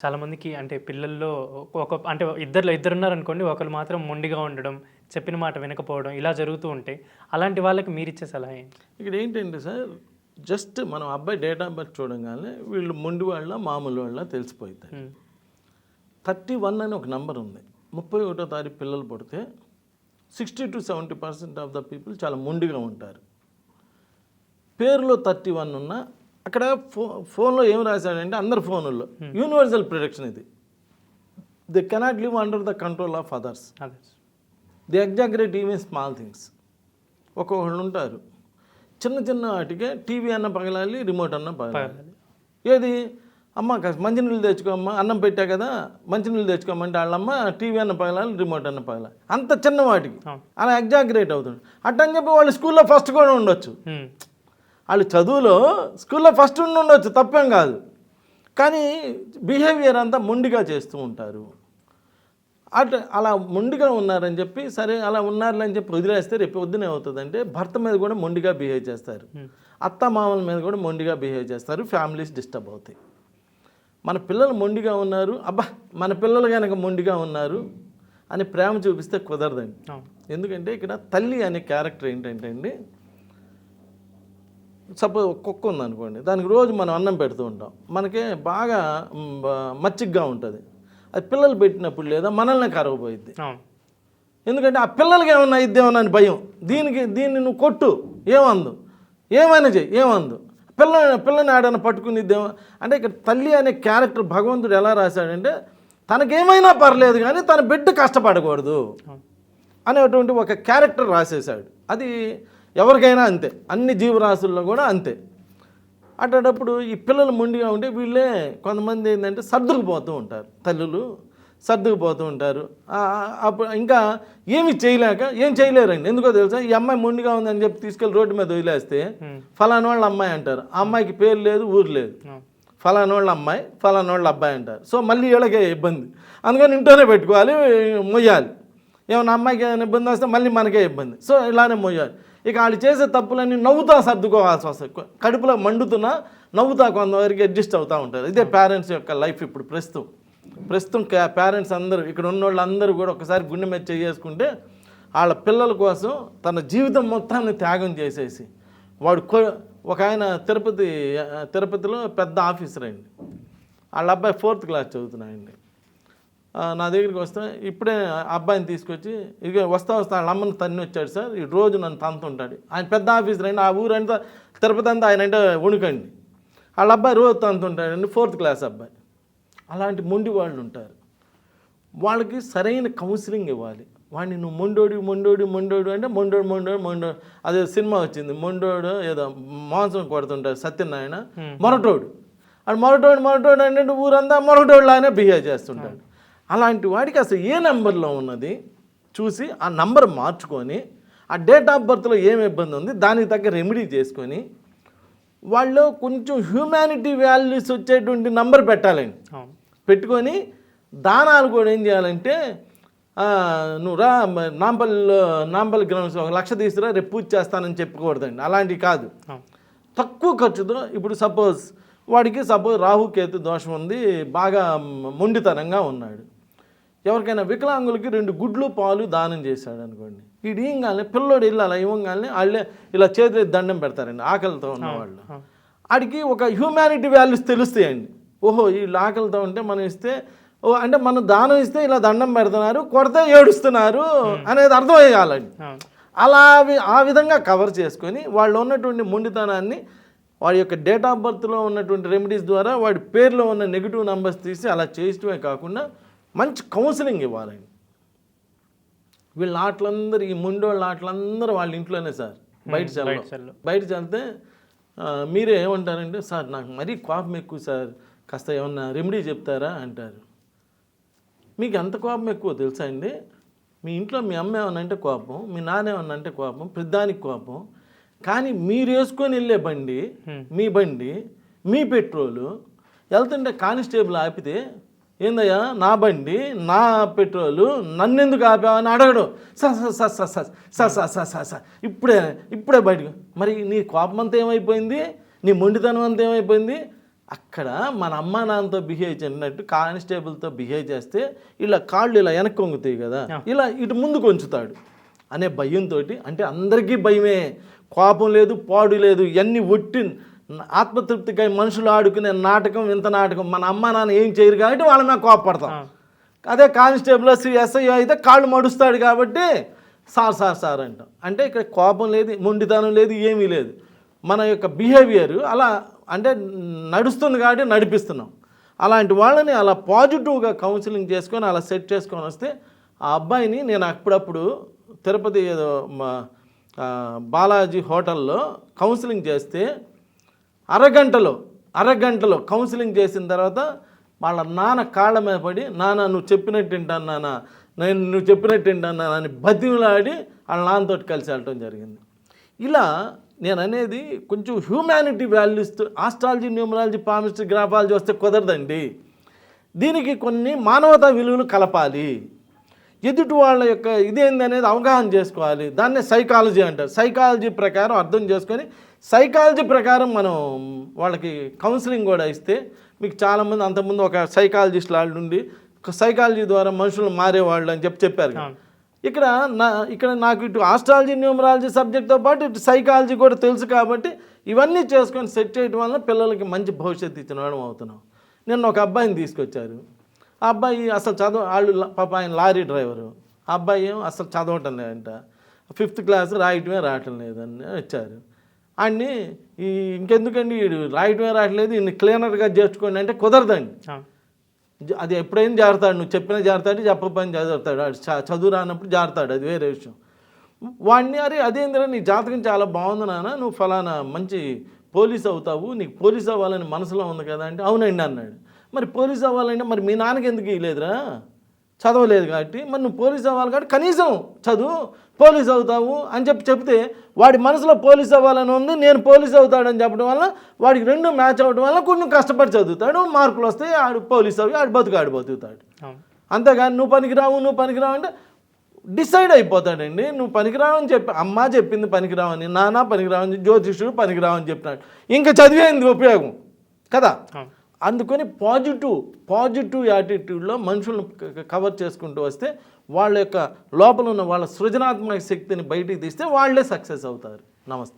చాలా మందికి అంటే పిల్లల్లో ఒక అంటే ఇద్దరు ఇద్దరు ఉన్నారనుకోండి ఒకరు మాత్రం మొండిగా ఉండడం చెప్పిన మాట వినకపోవడం ఇలా జరుగుతూ ఉంటే అలాంటి వాళ్ళకి మీరు ఇచ్చే సలహా ఏంటి? ఇక్కడ ఏంటంటే సార్ జస్ట్ మనం అబ్బాయి డేట్ ఆఫ్ బర్త్ చూడగానే వీళ్ళు మొండి వాళ్ళ మామూలు వాళ్ళ తెలిసిపోతుంది ఉమ్, థర్టీ వన్ అని ఒక నంబర్ ఉంది. ముప్పై ఒకటో తారీఖు పిల్లలు పుడితే sixty two seventy percent of the people చాలా మొండిగా ఉంటారు. పేరులో థర్టీ వన్ ఉన్న అక్కడ ఫో ఫోన్లో ఏం రాశాడంటే అందరి ఫోనుల్లో యూనివర్సల్ ప్రొడక్షన్ ఇది. They cannot live under the control of others అదే the exaggerate even small things ఒక్కొక్కళ్ళు ఉంటారు. చిన్న చిన్న వాటికే టీవీ అన్న పగలాలి రిమోట్ అన్న పగలాలి. ఏది? అమ్మ మంచినీళ్ళు తెచ్చుకోమ్మ అన్నం పెట్టా కదా మంచినీళ్ళు తెచ్చుకోమంటే వాళ్ళమ్మ టీవీ అన్న పగలాలి రిమోట్ అన్న పగలాలి. అంత చిన్న వాటికి. అలా ఎగ్జాగరేట్ అవుతుంది అట్టని చెప్పి వాళ్ళు స్కూల్లో ఫస్ట్ కూడా ఉండొచ్చు. ఉమ్, వాళ్ళు చదువులో స్కూల్లో ఫస్ట్ ఉండి ఉండొచ్చు తప్పేం కాదు. కానీ బిహేవియర్ అంతా మొండిగా చేస్తూ ఉంటారు. అట్ అలా మొండిగా ఉన్నారని చెప్పి సరే అలా ఉన్నారులే అని చెప్పి వదిలేస్తే రేపు పొద్దున ఏమవుతుందంటే భర్త మీద కూడా మొండిగా బిహేవ్ చేస్తారు. అత్త మామల మీద కూడా మొండిగా బిహేవ్ చేస్తారు ఫ్యామిలీస్ డిస్టర్బ్ అవుతాయి. మన పిల్లలు మొండిగా ఉన్నారు అబ్బా మన పిల్లలు కనుక మొండిగా ఉన్నారు అని ప్రేమ చూపిస్తే కుదరదండి. ఎందుకంటే ఇక్కడ తల్లి అనే క్యారెక్టర్ ఏంటంటే అండి సపోజ్ కుక్క ఉందనుకోండి దానికి రోజు మనం అన్నం పెడుతూ ఉంటాం. మనకి బాగా మచ్చిగ్గా ఉంటుంది. అది పిల్లలు పెట్టినప్పుడు లేదా మనల్ని కరవబోయిద్ది. అవును. ఎందుకంటే ఆ పిల్లలకి ఏమన్నా ఇద్దేమన్నా అని భయం. దీనికి దీన్ని నువ్వు కొట్టు ఏమందు? ఏమైనా చెయ్యి ఏమందు? పిల్ల పిల్లని ఆడన పట్టుకుని ఇద్దేమో అంటే ఇక్కడ తల్లి అనే క్యారెక్టర్ భగవంతుడు ఎలా రాశాడంటే తనకేమైనా పర్లేదు కానీ తన బిడ్డ కష్టపడకూడదు అనేటువంటి ఒక క్యారెక్టర్ రాసేసాడు అది ఎవరికైనా అంతే. అన్ని జీవరాశుల్లో కూడా అంతే. అట్లాంటప్పుడు ఈ పిల్లలు మొండిగా ఉంటే వీళ్ళే కొంతమంది ఏంటంటే సర్దుకుపోతూ ఉంటారు. తల్లులు సర్దుకుపోతూ ఉంటారు. అప్పుడు ఇంకా ఏమి చేయలేక ఏం చేయలేరండి. ఎందుకో తెలుసా? ఈ అమ్మాయి మొండిగా ఉందని చెప్పి తీసుకెళ్ళి రోడ్డు మీద వదిలేస్తే ఫలానా వాళ్ళ అమ్మాయి అంటారు. ఆ అమ్మాయికి పేరు లేదు ఊరు లేదు. ఫలానా వాళ్ళ అమ్మాయి ఫలానా వాళ్ళ అబ్బాయి అంటారు. సో మళ్ళీ వీళ్ళకే ఇబ్బంది. అందుకని ఇంట్లోనే పెట్టుకోవాలి మొయ్యాలి. ఏమైనా అమ్మాయికి ఏమైనా ఇబ్బంది వస్తే మళ్ళీ మనకే ఇబ్బంది. సో ఇలానే మొయ్యాలి. ఇక వాళ్ళు చేసే తప్పులన్నీ నవ్వుతా సర్దుకోవాల్సి వస్తుంది. కడుపులో మండుతున్నా నవ్వుతా కొంతవరకు అడ్జస్ట్ అవుతూ ఉంటారు. ఇదే పేరెంట్స్ యొక్క లైఫ్ ఇప్పుడు ప్రస్తుతం. ప్రస్తుతం పేరెంట్స్ అందరూ ఇక్కడ ఉన్న వాళ్ళందరూ కూడా ఒకసారి గుండె మీద చేసుకుంటే వాళ్ళ పిల్లల కోసం తన జీవితం మొత్తాన్ని త్యాగం చేసేసి వాడు ఒక ఆయన తిరుపతి తిరుపతిలో పెద్ద ఆఫీసర్ అండి. వాళ్ళ అబ్బాయి ఫోర్త్ క్లాస్ చదువుతున్నాయండి నా దగ్గరికి వస్తే ఇప్పుడే అబ్బాయిని తీసుకొచ్చి ఇక వస్తా వస్తా వాళ్ళ అమ్మని తన్ని వచ్చాడు సార్ ఈ రోజు నన్ను తంతుంటాడు. ఆయన పెద్ద ఆఫీసర్ అండి ఆ ఊరంతా తిరుపతి అంతా ఆయన అంటే వణుకండి. వాళ్ళ అబ్బాయి రోజు తంతుంటాడండి ఫోర్త్ క్లాస్ అబ్బాయి. అలాంటి మొండి వాళ్ళు ఉంటారు. వాళ్ళకి సరైన కౌన్సిలింగ్ ఇవ్వాలి. వాడిని నువ్వు మొండోడి మొండోడి మొండోడు అంటే మొండోడు మొండోడు మొండోడు. అదే సినిమా వచ్చింది మొండోడు ఏదో మాంసం కొడుతుంటాడు సత్యనారాయణ మొరటోడు. అది మొరటోడు మొరటోడు అంటే ఊరంతా మొరటోడులానే బిహేవ్ చేస్తుంటాడు. అలాంటి వాడికి అసలు ఏ నెంబర్లో ఉన్నది? చూసి ఆ నంబర్ మార్చుకొని ఆ డేట్ ఆఫ్ బర్త్లో ఏం ఇబ్బంది ఉంది? దానికి తగ్గ రెమెడీ చేసుకొని వాళ్ళు కొంచెం హ్యూమానిటీ వాల్యూస్ వచ్చేటువంటి నంబర్ పెట్టాలండి. పెట్టుకొని దానాలు కూడా ఏం చేయాలంటే నువ్వు రా నాంపల్లిలో నాంపల్లి గ్రౌండ్స్ ఒక లక్ష తీసుకురా రేపు పూజ చేస్తానని చెప్పకూడదండి. అలాంటివి కాదు. తక్కువ ఖర్చుతో ఇప్పుడు సపోజ్ వాడికి సపోజ్ రాహుకేతు దోషం ఉంది బాగా మొండితనంగా ఉన్నాడు. ఎవరికైనా వికలాంగులకి రెండు గుడ్లు పాలు దానం చేశాడు అనుకోండి. వీడు ఇవ్వగానే పిల్లోడు ఇల్లు అలా ఇవ్వగానే వాళ్ళే ఇలా చేతులు ఎత్తి దండం పెడతారండి ఆకలితో ఉన్నవాళ్ళు ఆడికి ఒక హ్యూమానిటీ వాల్యూస్ తెలుస్తాయండి. ఓహో వీళ్ళు ఆకలితో ఉంటే మనం ఇస్తే ఓ అంటే మనం దానం ఇస్తే ఇలా దండం పెడుతున్నారు కొడితే ఏడుస్తున్నారు అనేది అర్థమయ్యాలండి అవును. అలా ఆ విధంగా కవర్ చేసుకొని వాళ్ళు ఉన్నటువంటి మొండితనాన్ని వాడి యొక్క డేట్ ఆఫ్ బర్త్లో ఉన్నటువంటి రెమెడీస్ ద్వారా వాడి పేరులో ఉన్న నెగిటివ్ నెంబర్స్ తీసి అలా చేయటమే కాకుండా మంచి కౌన్సిలింగ్ ఇవ్వాలండి వీళ్ళ ఆటలందరూ ఈ ముండోళ్ళ ఆటలందరూ వాళ్ళ ఇంట్లోనే సార్. బయట బయట చల్ల చల్లు. బయట చల్లితే మీరే ఏమంటారంటే సార్ నాకు మరీ కోపం ఎక్కువ సార్. కాస్త ఏమన్నా రెమెడీ చెప్తారా? అంటారు. మీకు ఎంత కోపం ఎక్కువ తెలుసా అండి? మీ ఇంట్లో మీ అమ్మ ఏమన్నా అంటే కోపం మీ నాన్న ఏమన్నా అంటే కోపం ప్రతిదానికి కోపం. కానీ మీరు వేసుకొని వెళ్ళే బండి మీ బండి మీ పెట్రోలు వెళ్తుంటే కానిస్టేబుల్ ఆపితే ఏందయ్యా? నా బండి నా పెట్రోలు నన్నెందుకు ఆపావని అడగడు. స స స స స స స స స స. ఇప్పుడే ఇప్పుడే బయటకు. మరి నీ కోపం అంతా ఏమైపోయింది? నీ మొండితనం అంతా ఏమైపోయింది? అక్కడ మన అమ్మా నాన్నతో బిహేవ్ చేసినట్టు కానిస్టేబుల్తో బిహేవ్ చేస్తే ఇలా కాళ్ళు ఇలా వెనక్కి వంగుతాయి కదా. ఇలా ఇటు ముందుకు ఉంచుతాడు అనే భయంతో అంటే అందరికీ భయమే. కోపం లేదు పాడు లేదు ఇవన్నీ ఒట్టి ఆత్మతృప్తికై మనుషులు ఆడుకునే నాటకం ఇంత నాటకం. మన అమ్మ నాన్న ఏం చేయరు కాబట్టి వాళ్ళ మీద కోపపడతాం అదే కానిస్టేబుల్ ఎస్ఐ అయితే కాళ్ళు మడుస్తాడు కాబట్టి సార్ సార్ సార్ అంటాం. అంటే ఇక్కడ కోపం లేదు మొండితనం లేదు ఏమీ లేదు. మన యొక్క బిహేవియర్ అలా అంటే నడుస్తుంది కాబట్టి నడిపిస్తున్నాం. అలాంటి వాళ్ళని అలా పాజిటివ్గా కౌన్సిలింగ్ చేసుకొని అలా సెట్ చేసుకొని వస్తే ఆ అబ్బాయిని నేను అప్పుడప్పుడు తిరుపతి ఏదో బాలాజీ హోటల్లో కౌన్సిలింగ్ చేస్తే అరగంటలో అరగంటలో కౌన్సిలింగ్ చేసిన తర్వాత వాళ్ళ నాన్న కాళ్ళ మీద పడి నాన్న నువ్వు చెప్పినట్టు వింటాను నాన్న. నేను నువ్వు చెప్పినట్టు వింటాను నాన్న అని బతిమలాడి వాళ్ళ నాన్నతో కలిసి వెళ్ళటం జరిగింది. ఇలా నేను అనేది కొంచెం humanity values astrology numerology palmistry graphology వస్తే కుదరదండి. దీనికి కొన్ని మానవతా విలువలు కలపాలి. ఎదుటి వాళ్ళ యొక్క ఇదేంది అనేది అవగాహన చేసుకోవాలి. దాన్నే సైకాలజీ అంటారు. సైకాలజీ ప్రకారం అర్థం చేసుకొని సైకాలజీ ప్రకారం మనం వాళ్ళకి కౌన్సిలింగ్ కూడా ఇస్తే మీకు చాలామంది అంతకుముందు ఒక సైకాలజిస్ట్ వాళ్ళు ఉండి సైకాలజీ ద్వారా మనుషులు మారేవాళ్ళు అని చెప్పి చెప్పారు. ఇక్కడ నా ఇక్కడ నాకు ఇటు ఆస్ట్రాలజీ న్యూమరాలజీ సబ్జెక్ట్తో పాటు ఇటు సైకాలజీ కూడా తెలుసు కాబట్టి ఇవన్నీ చేసుకొని సెట్ చేయడం వల్ల పిల్లలకి మంచి భవిష్యత్తు ఇచ్చిన వాళ్ళం అవుతున్నాం. నిన్న ఒక అబ్బాయిని తీసుకొచ్చారు. ఆ అబ్బాయి అసలు చదవ వాళ్ళు పాప ఆయన లారీ డ్రైవరు. ఆ అబ్బాయి ఏం అసలు చదవటం లేదంట. ఫిఫ్త్ క్లాస్ రాయటమే రావటం లేదని వచ్చారు. ఆయన్ని ఈ ఇంకెందుకండి వీడు రాయటమే రావట్లేదు ఈయన్ని క్లీనర్గా చేర్చుకోండి అంటే కుదరదండి. అది ఎప్పుడైనా జారుతాడు నువ్వు చెప్పినా జారుతాడు చెప్పకపోయినా జారుతాడు. వాడు చ- చదువు రానప్పుడు జారుతాడు అది వేరే విషయం. వాడిని అరే అదేంద్రా నీ జాతకం చాలా బాగుంది నాన్న నువ్వు ఫలానా మంచి పోలీస్ అవుతావు నీకు పోలీస్ అవ్వాలని మనసులో ఉంది కదా అంటే అవునండి అన్నాడు. మరి పోలీస్ అవ్వాలంటే మరి మీ నాన్నకి ఎందుకు ఇవ్వలేదురా చదవలేదు కాబట్టి మరి నువ్వు పోలీస్ అవ్వాలి కాబట్టి కనీసం చదువు పోలీస్ అవుతావు అని చెప్పి చెప్తే వాడి మనసులో పోలీస్ అవ్వాలని ఉంది నేను పోలీస్ అవుతాడని చెప్పడం వల్ల వాడికి రెండు మ్యాచ్ అవ్వడం వల్ల కొంచెం కష్టపడి చదువుతాడు మార్కులు వస్తే ఆడు పోలీస్ అవి ఆడు బతుకు ఆడు బతుకుతాడు అంతేగాని నువ్వు పనికిరావు నువ్వు పనికిరావు అంటే డిసైడ్ అయిపోతాడండి నువ్వు పనికిరావని చెప్పి అమ్మ చెప్పింది పనికిరావని నాన్న పనికిరావని జ్యోతిష్యుడు పనికిరావని చెప్పినాడు. ఇంకా చదివేంది ఉపయోగం? కదా? అందుకని పాజిటివ్ పాజిటివ్ యాటిట్యూడ్లో మనుషులను కవర్ చేసుకుంటూ వస్తే వాళ్ళ యొక్క లోపల ఉన్న వాళ్ళ సృజనాత్మక శక్తిని బయటికి తీస్తే వాళ్ళే సక్సెస్ అవుతారు. నమస్తే.